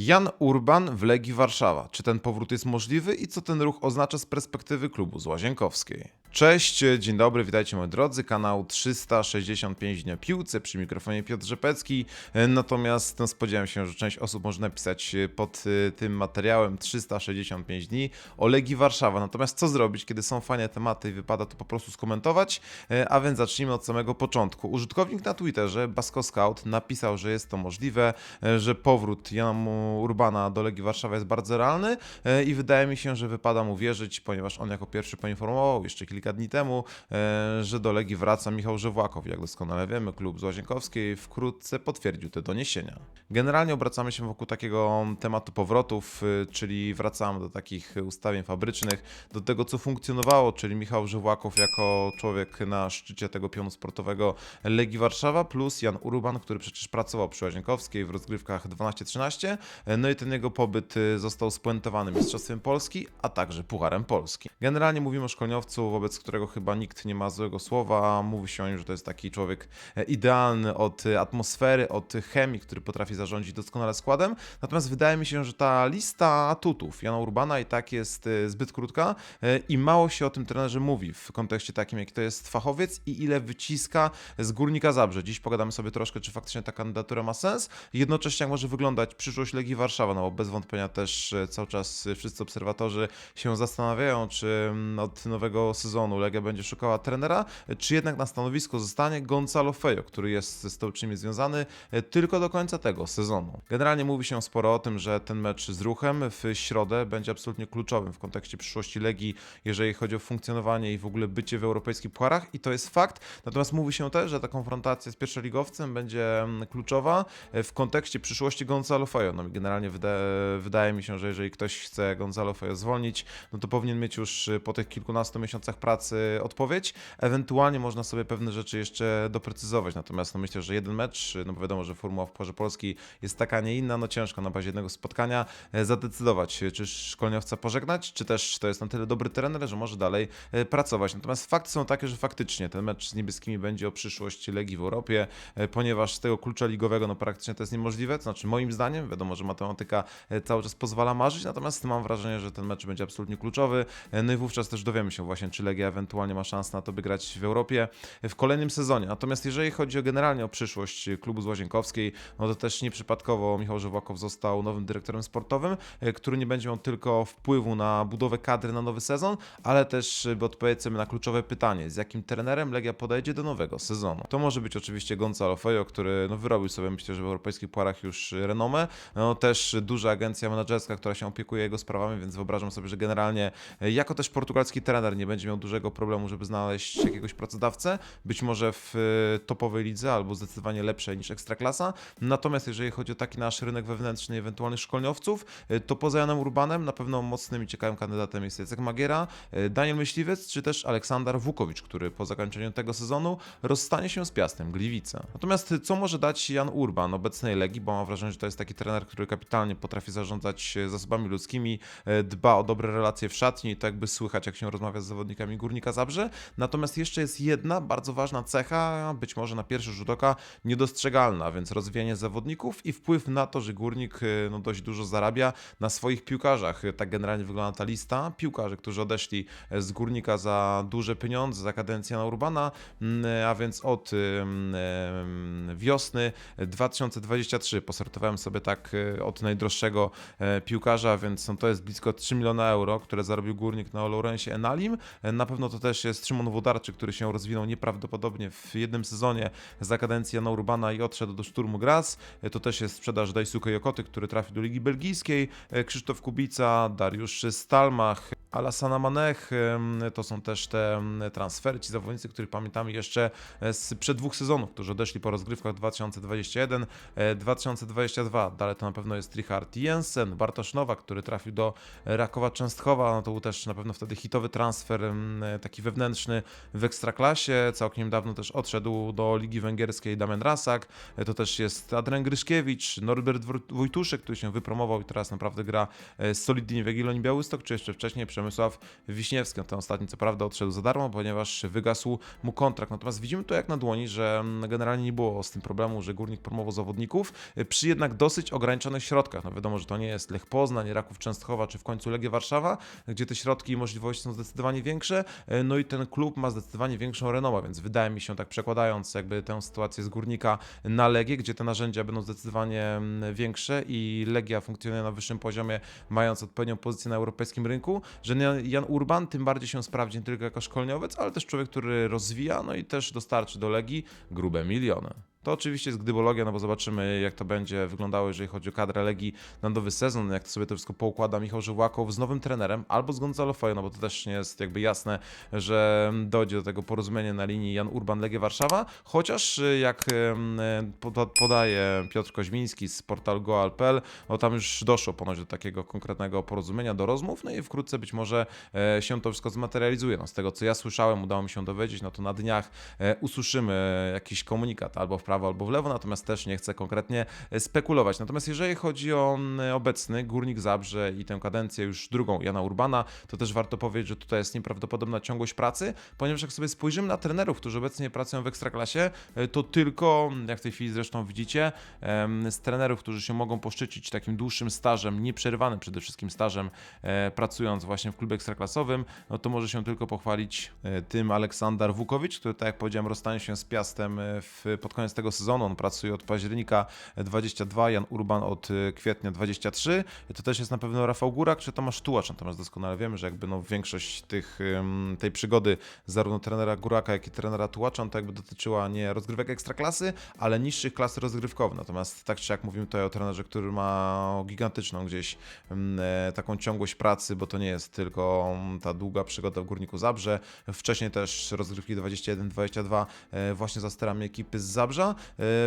Jan Urban w Legii Warszawa. Czy ten powrót jest możliwy i co ten ruch oznacza z perspektywy klubu z Łazienkowskiej? Cześć, dzień dobry, witajcie moi drodzy, kanał 365 dni o piłce, przy mikrofonie Piotr Rzepecki, natomiast no, spodziewałem się, że część osób może napisać pod y, tym materiałem 365 dni o Legii Warszawa, natomiast co zrobić, kiedy są fajne tematy i wypada to po prostu skomentować, E, a więc zacznijmy od samego początku. Użytkownik na Twitterze, Basko Scout, napisał, że jest to możliwe, e, że powrót Jana Urbana do Legii Warszawa jest bardzo realny e, i wydaje mi się, że wypada mu wierzyć, ponieważ on jako pierwszy poinformował jeszcze kilka dni temu, e, że do Legii wraca Michał Żewłakow. Jak doskonale wiemy, klub z Łazienkowskiej wkrótce potwierdził te doniesienia. Generalnie obracamy się wokół takiego tematu powrotów, y, czyli wracamy do takich ustawień fabrycznych, do tego co funkcjonowało, czyli Michał Żewłakow jako człowiek na szczycie tego pionu sportowego Legii Warszawa, plus Jan Urban, który przecież pracował przy Łazienkowskiej w rozgrywkach 12-13, no i ten jego pobyt został spuentowany Mistrzostwem Polski, a także Pucharem Polski. Generalnie mówimy o szkoleniowcu, wobec którego chyba nikt nie ma złego słowa, mówi się o nim, że to jest taki człowiek e, idealny od y, atmosfery, od chemii, który potrafi zarządzić doskonale składem, natomiast wydaje mi się, że ta lista atutów Jana Urbana i tak jest y, zbyt krótka e, i mało się o tym trenerze mówi w kontekście takim, jaki to jest fachowiec i ile wyciska z Górnika Zabrze. Dziś pogadamy sobie troszkę, czy faktycznie ta kandydatura ma sens, jednocześnie jak może wyglądać przyszłość Legii Warszawa, no bo bez wątpienia też e, cały czas e, wszyscy obserwatorzy się zastanawiają, czy mm, od nowego sezonu Legia będzie szukała trenera, czy jednak na stanowisko zostanie Gonzalo Fejo, który jest ze stołecznymi związany e, tylko do końca tego sezonu. Generalnie mówi się sporo o tym, że ten mecz z ruchem w środę będzie absolutnie kluczowym w kontekście przyszłości Legii, jeżeli chodzi o funkcjonowanie i w ogóle bycie w europejskich pucharach i to jest fakt. Natomiast mówi się też, że ta konfrontacja z pierwszoligowcem będzie mm, kluczowa e, w kontekście przyszłości Gonzalo Fejo. No generalnie wyda wydaje mi się, że jeżeli ktoś chce Gonzalo Fejo zwolnić, no to powinien mieć już e, po tych kilkunastu miesiącach pracy odpowiedź. Ewentualnie można sobie pewne rzeczy jeszcze doprecyzować. Natomiast no myślę, że jeden mecz, no bo wiadomo, że formuła w Pucharze Polski jest taka, nie inna, no ciężko na bazie jednego spotkania e, zadecydować, czy szkoleniowca pożegnać, czy też to jest na tyle dobry trener, że może dalej e, pracować. Natomiast fakty są takie, że faktycznie ten mecz z niebieskimi będzie o przyszłość Legii w Europie, e, ponieważ z tego klucza ligowego no praktycznie to jest niemożliwe, to znaczy moim zdaniem, wiadomo, że matematyka e, cały czas pozwala marzyć, natomiast mam wrażenie, że ten mecz będzie absolutnie kluczowy, e, no i wówczas też dowiemy się właśnie, czy Legia ewentualnie ma szansę na to, by grać w Europie w kolejnym sezonie. Natomiast jeżeli chodzi o generalnie o przyszłość klubu z Łazienkowskiej, no to też nieprzypadkowo Michał Żywłakow został nowym dyrektorem sportowym, e, który nie będzie miał tylko wpływu na budowę kadry na nowy sezon, ale też e, by odpowiedzieć sobie na kluczowe pytanie, z jakim trenerem Legia podejdzie do nowego sezonu. To może być oczywiście Gonzalo Fejo, który no, wyrobił sobie, myślę, że w europejskich puarach już renomę. No, też duża agencja menedżerska, która się opiekuje jego sprawami, więc wyobrażam sobie, że generalnie e, jako też portugalski trener nie będzie miał dużego problemu, żeby znaleźć jakiegoś pracodawcę, być może w e, topowej lidze albo zdecydowanie lepszej niż Ekstraklasa. Natomiast jeżeli chodzi o taki nasz rynek wewnętrzny i ewentualnych szkoleniowców, e, to poza Janem Urbanem na pewno mocnym i ciekawym kandydatem jest Jacek Magiera, e, Daniel Myśliwiec czy też Aleksander Wukowicz, który po zakończeniu tego sezonu rozstanie się z Piastem Gliwice. Natomiast co może dać Jan Urban obecnej Legii, bo mam wrażenie, że to jest taki trener, który kapitalnie potrafi zarządzać zasobami ludzkimi, dba o dobre relacje w szatni, to jakby słychać jak się rozmawia z zawodnikami Górnika Zabrze. Natomiast jeszcze jest jedna bardzo ważna cecha, być może na pierwszy rzut oka niedostrzegalna, więc rozwijanie zawodników i wpływ na to, że Górnik e, no, dość dużo zarabia na swoich piłkarzach. Tak generalnie wygląda ta lista piłkarzy, którzy odeszli z Górnika za duże pieniądze, za kadencję na Urbana, mm, a więc od ym, ym, wiosny 2023 posortowałem sobie tak y, od najdroższego e, piłkarza, więc no, to jest blisko 3 miliona euro, które zarobił Górnik na Laurencie Enalim. E, Na pewno to też jest Szymon Włodarczyk, który się rozwinął nieprawdopodobnie w jednym sezonie za kadencję Jana Urbana i odszedł do Szturmu Graz. To też jest sprzedaż Daisuke Jokoty, który trafił do Ligi Belgijskiej, e, Krzysztof Kubica, Dariusz Stalmach, Alassana Manech, to są też te transfery, ci zawodnicy, których pamiętamy jeszcze e, z przed dwóch sezonów, którzy odeszli po rozgrywkach 2021, e, 2022. Dalej to na pewno jest Richard Jensen, Bartosz Nowak, który trafił do Rakowa Częstochowa, no to był też na pewno wtedy hitowy transfer, e, taki wewnętrzny w Ekstraklasie. Całkiem niedawno też odszedł do Ligi Węgierskiej Damian Rasak, E, to też jest Adrian Gryszkiewicz, Norbert Wojtuszek, który się wypromował i teraz naprawdę gra e, solidnie w Jagiellonii Białystok, czy jeszcze wcześniej przy Przemysław Wiśniewski. Ten ostatni co prawda odszedł za darmo, ponieważ wygasł mu kontrakt. Natomiast widzimy to jak na dłoni, że generalnie nie było z tym problemu, że Górnik promował zawodników przy jednak dosyć ograniczonych środkach. No wiadomo, że to nie jest Lech Poznań, Raków Częstochowa czy w końcu Legia Warszawa, gdzie te środki i możliwości są zdecydowanie większe. No i ten klub ma zdecydowanie większą renomę, więc wydaje mi się tak przekładając jakby tę sytuację z Górnika na Legię, gdzie te narzędzia będą zdecydowanie mm, większe i Legia funkcjonuje na wyższym poziomie, mając odpowiednią pozycję na europejskim rynku, że Jan- Urban tym bardziej się sprawdzi nie tylko jako szkoleniowiec, ale też człowiek, który rozwija, no i też dostarczy do Legii grube miliony. To oczywiście jest gdybologia, no bo zobaczymy, jak to będzie wyglądało, jeżeli chodzi o kadrę Legii na nowy sezon, jak to sobie to wszystko poukłada Michał Żywłakow z nowym trenerem, albo z Gonzalo Foy, no bo to też nie jest jakby jasne, że dojdzie do tego porozumienia na linii Jan Urban Legia Warszawa, chociaż y, jak poda- podaje Piotr Koźmiński z portalu goal.pl, no tam już doszło ponoć do takiego konkretnego porozumienia, do rozmów, no i wkrótce być może e, się to wszystko zmaterializuje. No, z tego co ja słyszałem, udało mi się dowiedzieć, no to na dniach e, usłyszymy jakiś komunikat albo w prawo, albo w lewo, natomiast też nie chcę konkretnie e, spekulować. Natomiast jeżeli chodzi o obecny Górnik Zabrze i tę kadencję już drugą Jana Urbana, to też warto powiedzieć, że tutaj jest nieprawdopodobna ciągłość pracy, ponieważ jak sobie spojrzymy na trenerów, którzy obecnie pracują w Ekstraklasie, e, to tylko, jak w tej chwili zresztą widzicie, z trenerów, którzy się mogą poszczycić takim dłuższym stażem, nieprzerwanym przede wszystkim stażem, e, pracując właśnie w klubie ekstraklasowym, no to może się tylko pochwalić tym Aleksander Wukowicz, który, tak jak powiedziałem, rozstanie się z Piastem w, pod koniec tego sezonu. On pracuje od października 22, Jan Urban od e, kwietnia 23. To też jest na pewno Rafał Górak czy Tomasz Tułacz, natomiast doskonale wiemy, że jakby no większość tych, tej przygody zarówno trenera Góraka, jak i trenera Tułacza, on to jakby dotyczyła nie rozgrywek ekstraklasy, ale niższych klas rozgrywkowych. Natomiast tak czy jak mówimy tutaj o trenerze, który ma gigantyczną gdzieś e, taką ciągłość pracy, bo to nie jest tylko ta długa przygoda w Górniku Zabrze. Wcześniej też rozgrywki 21-22 e, właśnie za sterami ekipy z Zabrza. E,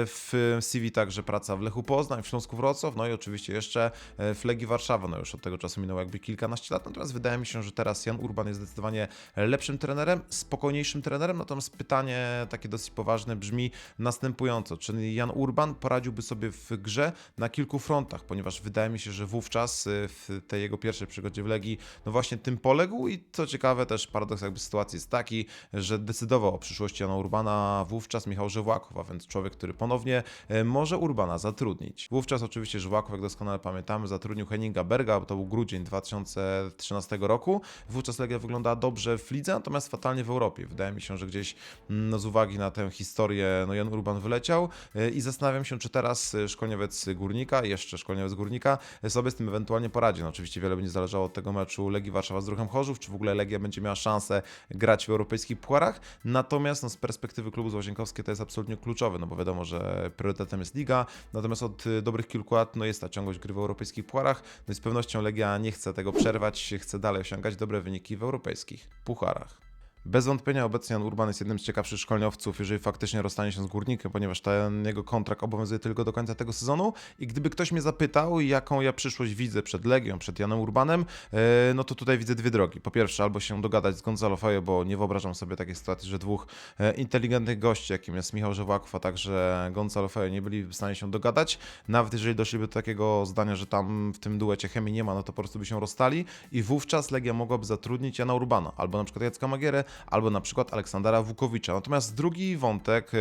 W CV także praca w Lechu Poznań, w Śląsku Wrocław, no i oczywiście jeszcze e, w Legii Warszawa. No już od tego czasu minęło jakby kilkanaście lat, natomiast wydaje mi się, że teraz Jan Urban jest zdecydowanie lepszym trenerem, spokojniejszym trenerem, natomiast pytanie takie dosyć poważne brzmi następująco. Czy Jan Urban poradziłby sobie w grze na kilku frontach, ponieważ wydaje mi się, że wówczas y, w tej jego pierwszej przygodzie w Legii, no właśnie tym poległ i co ciekawe też paradoks jakby sytuacji jest taki, że decydował o przyszłości Jana Urbana wówczas Michał Żywłakow, a więc człowiek, który ponownie e, może Urbana zatrudnić. Wówczas oczywiście Żywłakow, jak doskonale pamiętamy, zatrudnił Henninga Berga, bo to był grudzień 2013 roku. Wówczas Legia wyglądała dobrze w lidze, natomiast fatalnie w Europie. Wydaje mi się, że gdzieś mm, no, z uwagi na tę historię no, Jan Urban wyleciał e, i zastanawiam się, czy teraz e, szkoleniowiec Górnika, jeszcze szkoleniowiec Górnika sobie z tym ewentualnie poradzi. No, oczywiście wiele będzie zależało od tego meczu Legii Warszawa z Ruchem Chorzów, czy w ogóle Legia będzie miała szansę grać w europejskich pucharach. Natomiast no, z perspektywy klubu z Łazienkowskie to jest absolutnie kluczowe, no bo wiadomo, że priorytetem jest Liga, natomiast od y, dobrych kilku lat no, jest ta ciągłość gry w europejskich pucharach, no i z pewnością Legia nie chce tego przerwać, chce dalej osiągać dobre wyniki w europejskich pucharach. Bez wątpienia obecnie Jan Urban jest jednym z ciekawszych szkoleniowców, jeżeli faktycznie rozstanie się z Górnikiem, ponieważ ten jego kontrakt obowiązuje tylko do końca tego sezonu i gdyby ktoś mnie zapytał, jaką ja przyszłość widzę przed Legią, przed Janem Urbanem, e, no to tutaj widzę dwie drogi. Po pierwsze, albo się dogadać z Gonzalo Fajo, bo nie wyobrażam sobie takiej sytuacji, że dwóch e, inteligentnych gości, jakim jest Michał Żewłaków, a także Gonzalo Fajo, nie byli w stanie się dogadać. Nawet jeżeli doszliby do takiego zdania, że tam w tym duecie chemii nie ma, no to po prostu by się rozstali i wówczas Legia mogłaby zatrudnić Jana Urbana, albo na przykład Jacka Magierę, albo na przykład Aleksandra Wukowicza. Natomiast drugi wątek,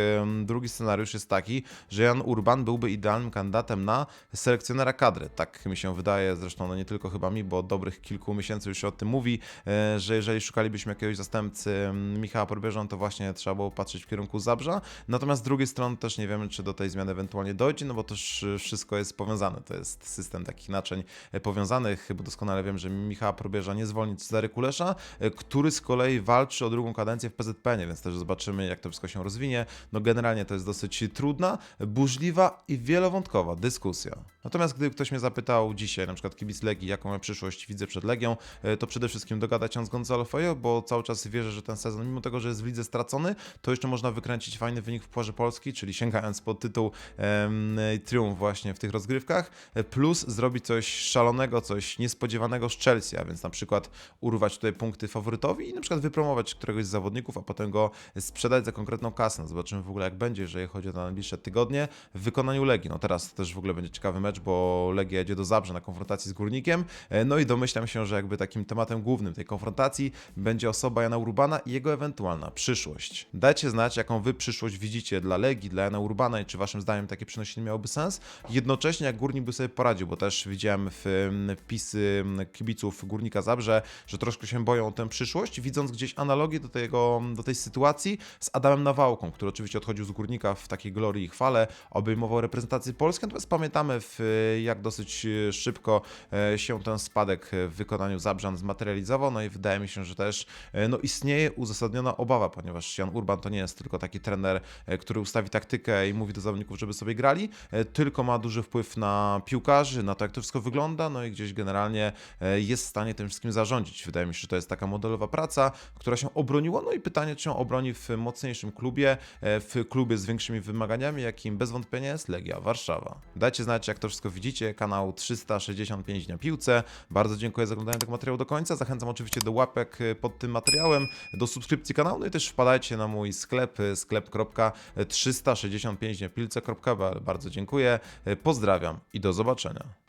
drugi scenariusz jest taki, że Jan Urban byłby idealnym kandydatem na selekcjonera kadry. Tak mi się wydaje, zresztą no nie tylko chyba mi, bo dobrych kilku miesięcy już się o tym mówi, e, że jeżeli szukalibyśmy jakiegoś zastępcy Michała Probierza, to właśnie trzeba było patrzeć w kierunku Zabrza. Natomiast z drugiej strony też nie wiemy, czy do tej zmiany ewentualnie dojdzie, no bo też e, wszystko jest powiązane. To jest system takich naczyń e, powiązanych, bo doskonale wiem, że Michała Probierza nie zwolni Cezary Kulesza, który z kolei walczy o drugą kadencję w PZPN, więc też zobaczymy, jak to wszystko się rozwinie. No generalnie to jest dosyć trudna, burzliwa i wielowątkowa dyskusja. Natomiast gdyby ktoś mnie zapytał dzisiaj, na przykład kibic Legii, jaką ja przyszłość widzę przed Legią, e, to przede wszystkim dogadać się z Gonzalo Fejo, bo cały czas wierzę, że ten sezon, mimo tego, że jest w lidze stracony, to jeszcze można wykręcić fajny wynik w Pucharze Polski, czyli sięgając po tytuł em, triumf właśnie w tych rozgrywkach, e, plus zrobić coś szalonego, coś niespodziewanego z Chelsea, a więc na przykład urwać tutaj punkty faworytowi i na przykład wypromować któregoś z zawodników, a potem go sprzedać za konkretną kasę. Zobaczymy w ogóle jak będzie, jeżeli chodzi o najbliższe tygodnie w wykonaniu Legii. No teraz też w ogóle będzie ciekawy mecz, bo Legia jedzie do Zabrze na konfrontacji z Górnikiem. E, No i domyślam się, że jakby takim tematem głównym tej konfrontacji będzie osoba Jana Urbana i jego ewentualna przyszłość. Dajcie znać, jaką wy przyszłość widzicie dla Legii, dla Jana Urbana i czy waszym zdaniem takie przenoszenie miałoby sens. Jednocześnie jak Górnik by sobie poradził, bo też widziałem w wpisy kibiców Górnika Zabrze, że troszkę się boją o tę przyszłość, widząc gdzieś analogię do, tego, do tej sytuacji z Adamem Nawałką, który oczywiście odchodził z Górnika w takiej glorii i chwale, obejmował reprezentację Polski, natomiast pamiętamy w, jak dosyć szybko e, się ten spadek w wykonaniu Zabrzan zmaterializował, no i wydaje mi się, że też e, no, istnieje uzasadniona obawa, ponieważ Jan Urban to nie jest tylko taki trener, e, który ustawi taktykę i mówi do zawodników, żeby sobie grali, tylko ma duży wpływ na piłkarzy, na to, jak to wszystko wygląda, no i gdzieś generalnie jest w stanie tym wszystkim zarządzić. Wydaje mi się, że to jest taka modelowa praca, która się obroniła, no i pytanie, czy się obroni w mocniejszym klubie, e, w klubie z większymi wymaganiami, jakim bez wątpienia jest Legia Warszawa. Dajcie znać, jak to wszystko widzicie, kanał 365 na piłce. Bardzo dziękuję za oglądanie tego materiału do końca. Zachęcam oczywiście do łapek e, pod tym materiałem, do subskrypcji kanału, no i też wpadajcie na mój sklep, e, sklep.365dniapilce.pl. Bardzo dziękuję, pozdrawiam i do zobaczenia.